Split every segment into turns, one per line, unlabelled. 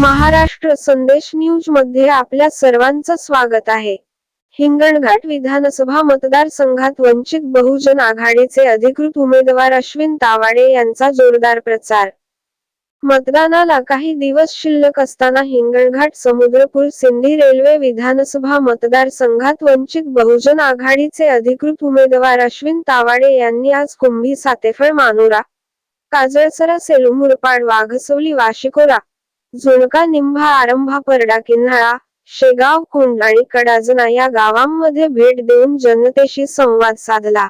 महाराष्ट्र संदेश न्यूजमध्ये आपल्या सर्वांचं स्वागत आहे. हिंगणघाट विधानसभा मतदारसंघात वंचित बहुजन आघाडीचे अधिकृत उमेदवार अश्विन तावाडे यांचा जोरदार प्रचार. मतदानाला काही दिवस शिल्लक असताना हिंगणघाट समुद्रपूर सिंधी रेल्वे विधानसभा मतदारसंघात वंचित बहुजन आघाडीचे अधिकृत उमेदवार अश्विन तावाडे यांनी आज कुंभी सातेफळ मानोरा काजळसरा सेलू मुरपाड वाघसवली वाशिकोरा झुणका निंभा आरंभा परडा किन्हाळा शेगाव कुंड आणि कडाजना या गावांमध्ये भेट देऊन जनतेशी संवाद साधला.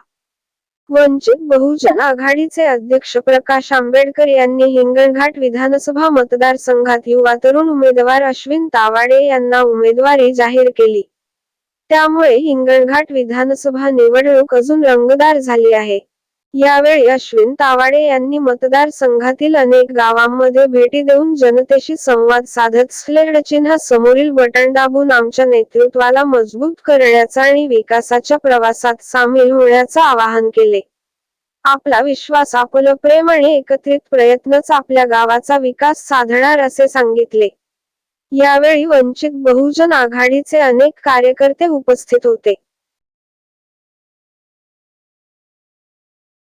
वंचित बहुजन आघाडीचे अध्यक्ष प्रकाश आंबेडकर यांनी हिंगणघाट विधानसभा मतदारसंघात युवा तरुण उमेदवार अश्विन तावाडे यांना उमेदवारी जाहीर केली. त्यामुळे हिंगणघाट विधानसभा निवडणूक अजून रंगदार झाली आहे. यावेळी अश्विन तावाडे यांनी मतदारसंघातील अनेक गावांमध्ये भेटी देऊन जनतेशी संवाद साधत स्लेड चिन्ह समोरील बटन दाबून आमच्या नेतृत्वाला मजबूत करण्याचा आणि विकासाच्या प्रवासात सामील होण्याचं आवाहन केले. आपला विश्वास आपलं प्रेम आणि एकत्रित प्रयत्नच आपल्या गावाचा विकास साधणार असे सांगितले. यावेळी वंचित बहुजन आघाडीचे अनेक कार्यकर्ते उपस्थित होते.